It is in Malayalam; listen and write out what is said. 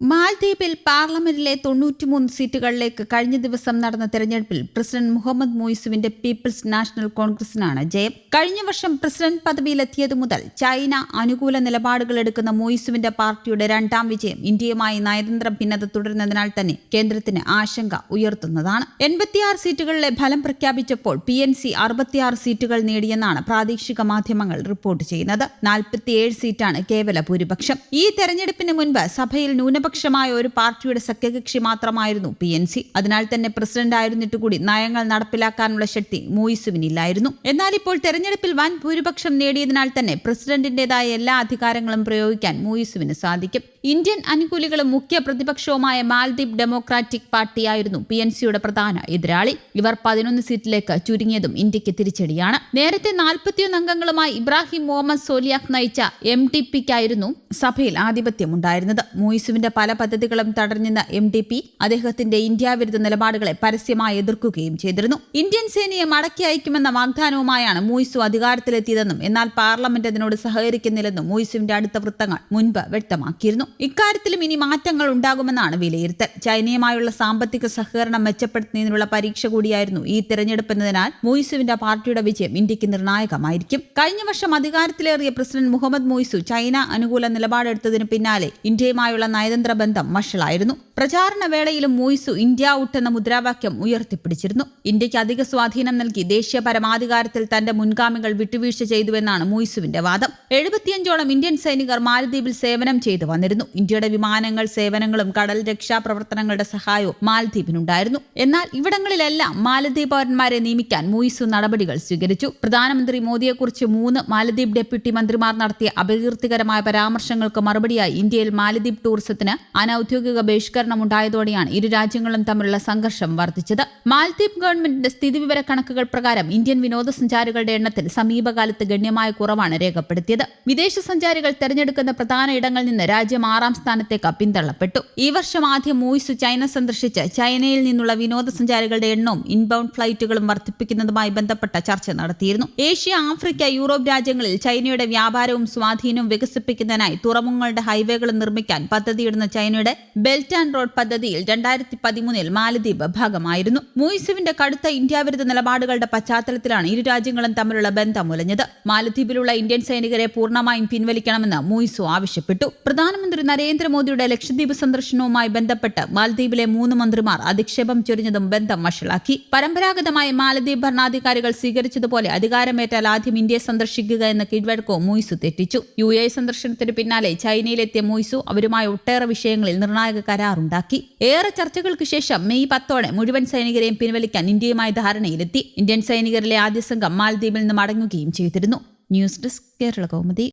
മാൽദ്വീപിൽ പാർലമെന്റിലെ തൊണ്ണൂറ്റിമൂന്ന് സീറ്റുകളിലേക്ക് കഴിഞ്ഞ ദിവസം നടന്ന തെരഞ്ഞെടുപ്പിൽ പ്രസിഡന്റ് മുഹമ്മദ് മൊയ്സുവിന്റെ പീപ്പിൾസ് നാഷണൽ കോൺഗ്രസിനാണ് ജയം. കഴിഞ്ഞ വർഷം പ്രസിഡന്റ് പദവിയിലെത്തിയതു മുതൽ ചൈന അനുകൂല നിലപാടുകൾ എടുക്കുന്ന മൊയ്സുവിന്റെ പാർട്ടിയുടെ രണ്ടാം വിജയം ഇന്ത്യയുമായി നയതന്ത്ര ഭിന്നത തുടരുന്നതിനാൽ തന്നെ കേന്ദ്രത്തിന് ആശങ്ക ഉയർത്തുന്നതാണ്. എൺപത്തിയാറ് സീറ്റുകളിലെ ഫലം പ്രഖ്യാപിച്ചപ്പോൾ പി എൻ സി അറുപത്തിയാറ് സീറ്റുകൾ നേടിയെന്നാണ് പ്രാദേശിക മാധ്യമങ്ങൾ റിപ്പോർട്ട് ചെയ്യുന്നത്. നാൽപ്പത്തിയേഴ് സീറ്റാണ് കേവല ഭൂരിപക്ഷം. ഈ തെരഞ്ഞെടുപ്പിന് മുൻപ് സഭയിൽ ന്യൂനപക്ഷമായ ഒരു പാർട്ടിയുടെ സഖ്യകക്ഷി മാത്രമായിരുന്നു പി എൻ സി. അതിനാൽ തന്നെ പ്രസിഡന്റ് ആയിരുന്നിട്ട് കൂടി നയങ്ങൾ നടപ്പിലാക്കാനുള്ള ശക്തി മൂയിസുവിനില്ലായിരുന്നു. എന്നാൽ ഇപ്പോൾ തെരഞ്ഞെടുപ്പിൽ വൻ ഭൂരിപക്ഷം നേടിയതിനാൽ തന്നെ പ്രസിഡന്റിന്റേതായ എല്ലാ അധികാരങ്ങളും പ്രയോഗിക്കാൻ മൂയിസുവിന് സാധിക്കും. ഇന്ത്യൻ അനുകൂലികളും മുഖ്യ പ്രതിപക്ഷവുമായ മാൽദ്വീപ് ഡെമോക്രാറ്റിക് പാർട്ടിയായിരുന്നു പി എൻ സിയുടെ പ്രധാന എതിരാളി. ഇവർ പതിനൊന്ന് സീറ്റിലേക്ക് ചുരുങ്ങിയതും ഇന്ത്യയ്ക്ക് തിരിച്ചടിയാണ്. നേരത്തെ നാൽപ്പത്തിയൊന്ന് അംഗങ്ങളുമായി ഇബ്രാഹിം മുഹമ്മദ് സോലിയാഖ് നയിച്ച എം ടി പിക്കായിരുന്നു സഭയിൽ ആധിപത്യമുണ്ടായിരുന്നത്. മൂയിസുവിന്റെ പല പദ്ധതികളും തടഞ്ഞെന്ന എം ഡി പി അദ്ദേഹത്തിന്റെ ഇന്ത്യാവിരുദ്ധ നിലപാടുകളെ പരസ്യമായി എതിർക്കുകയും ചെയ്തിരുന്നു. ഇന്ത്യൻ സേനയെ മടക്കി അയക്കുമെന്ന വാഗ്ദാനവുമായാണ് മൂയിസു അധികാരത്തിലെത്തിയതെന്നും എന്നാൽ പാർലമെന്റ് അതിനോട് സഹകരിക്കുന്നില്ലെന്നും മൂയിസുവിന്റെ അടുത്ത വൃത്തങ്ങൾ മുൻപ് വ്യക്തമാക്കിയിരുന്നു. ഇക്കാര്യത്തിലും ഇനി മാറ്റങ്ങൾ ഉണ്ടാകുമെന്നാണ് വിലയിരുത്തൽ. ചൈനയുമായുള്ള സാമ്പത്തിക സഹകരണം മെച്ചപ്പെടുത്തുന്നതിനുള്ള പരീക്ഷ കൂടിയായിരുന്നു ഈ തെരഞ്ഞെടുപ്പ് എന്നതിനാൽ മൂയിസുവിന്റെ പാർട്ടിയുടെ വിജയം ഇന്ത്യയ്ക്ക് നിർണായകമായിരിക്കും. കഴിഞ്ഞ വർഷം അധികാരത്തിലേറിയ പ്രസിഡന്റ് മുഹമ്മദ് മൂയിസു ചൈന അനുകൂല നിലപാടെടുത്തതിന് പിന്നാലെ ഇന്ത്യയുമായുള്ള നയതന്ത്ര ബന്ധം വഷളായിരുന്നു. പ്രചാരണ വേളയിലും മൂയിസു ഇന്ത്യ ഔട്ട് എന്ന മുദ്രാവാക്യം ഉയർത്തിപ്പിടിച്ചിരുന്നു. ഇന്ത്യയ്ക്ക് അധിക സ്വാധീനം നൽകി ദേശീയ പരമാധികാരത്തിൽ തന്റെ മുൻഗാമികൾ വിട്ടുവീഴ്ച ചെയ്തുവെന്നാണ് മൂയിസുവിന്റെ വാദം. എഴുപത്തിയഞ്ചോളം ഇന്ത്യൻ സൈനികർ മാലദ്വീപിൽ സേവനം ചെയ്തു വന്നിരുന്നു. ഇന്ത്യയുടെ വിമാനങ്ങൾ സേവനങ്ങളും കടൽ രക്ഷാ പ്രവർത്തനങ്ങളുടെ സഹായവും മാലദ്വീപിനുണ്ടായിരുന്നു. എന്നാൽ ഇവിടങ്ങളിലെല്ലാം മാലദ്വീപ് പൗരന്മാരെ നിയമിക്കാൻ മൂയിസു നടപടികൾ സ്വീകരിച്ചു. പ്രധാനമന്ത്രി മോദിയെക്കുറിച്ച് മൂന്ന് മാലദ്വീപ് ഡെപ്യൂട്ടി മന്ത്രിമാർ നടത്തിയ അപകീർത്തികരമായ പരാമർശങ്ങൾക്ക് മറുപടിയായി ഇന്ത്യയിൽ മാലദ്വീപ് ടൂറിസത്തിന് അനൌദ്യോഗിക ബഹിഷ്കരണം ഉണ്ടായതോടെയാണ് ഇരു രാജ്യങ്ങളും തമ്മിലുള്ള സംഘർഷം വർദ്ധിച്ചത്. മാലദ്വീപ് ഗവൺമെന്റിന്റെ സ്ഥിതിവിവര കണക്കുകൾ പ്രകാരം ഇന്ത്യൻ വിനോദസഞ്ചാരികളുടെ എണ്ണത്തിൽ സമീപകാലത്ത് ഗണ്യമായ കുറവാണ് രേഖപ്പെടുത്തിയത്. വിദേശ സഞ്ചാരികൾ തെരഞ്ഞെടുക്കുന്ന പ്രധാന ഇടങ്ങളിൽ നിന്ന് രാജ്യം ആറാം സ്ഥാനത്തേക്ക് പിന്തള്ളപ്പെട്ടു. ഈ വർഷം ആദ്യം മൂയിസ് ചൈന സന്ദർശിച്ച് ചൈനയിൽ നിന്നുള്ള വിനോദസഞ്ചാരികളുടെ എണ്ണവും ഇൻബൗണ്ട് ഫ്ലൈറ്റുകളും വർദ്ധിപ്പിക്കുന്നതുമായി ബന്ധപ്പെട്ട ചർച്ച നടത്തിയിരുന്നു. ഏഷ്യ ആഫ്രിക്ക യൂറോപ്പ് രാജ്യങ്ങളിൽ ചൈനയുടെ വ്യാപാരവും സ്വാധീനവും വികസിപ്പിക്കുന്നതിനായി തുറമുഖങ്ങളുടെ ഹൈവേകളും നിർമ്മിക്കാൻ പദ്ധതിയിടുന്ന ചൈനയുടെ ബെൽറ്റ് ആൻഡ് റോഡ് പദ്ധതിയിൽ രണ്ടായിരത്തി പതിമൂന്നിൽ മാലദ്വീപ് ഭാഗമായിരുന്നു. മൂയിസുവിന്റെ കടുത്ത ഇന്ത്യ വിരുദ്ധ നിലപാടുകളുടെ പശ്ചാത്തലത്തിലാണ് ഇരു രാജ്യങ്ങളും തമ്മിലുള്ള ബന്ധം ഉലഞ്ഞത്. മാലദ്വീപിലുള്ള ഇന്ത്യൻ സൈനികരെ പൂർണമായും പിൻവലിക്കണമെന്ന് മൂയിസു ആവശ്യപ്പെട്ടു. പ്രധാനമന്ത്രി നരേന്ദ്രമോദിയുടെ ലക്ഷദ്വീപ് സന്ദർശനവുമായി ബന്ധപ്പെട്ട് മാലദ്വീപിലെ മൂന്ന് മന്ത്രിമാർ അധിക്ഷേപം ചൊരിഞ്ഞതും ബന്ധം വഷളാക്കി. പരമ്പരാഗതമായി മാലദ്വീപ് ഭരണാധികാരികൾ സ്വീകരിച്ചതുപോലെ അധികാരമേറ്റാൽ ആദ്യം ഇന്ത്യയെ സന്ദർശിക്കുക എന്ന കീഴ്വഴക്കവും മൂയിസു തെറ്റിച്ചു. യു എ സന്ദർശനത്തിന് പിന്നാലെ ചൈനയിലെത്തിയ മൂയിസു അവരുമായി ഒട്ടേറെ വിഷയങ്ങളിൽ നിർണായക കരാറുണ്ടാക്കി ഏറെ ചർച്ചകൾക്ക് ശേഷം മെയ് പത്തോടെ മുഴുവൻ സൈനികരെയും പിൻവലിക്കാൻ ഇന്ത്യയുമായി ധാരണയിലെത്തി. ഇന്ത്യൻ സൈനികരിലെ ആദ്യ സംഘം മാലദ്വീപിൽ നിന്ന് മടങ്ങുകയും ചെയ്തിരുന്നു. News desk Kerala Kaumudi.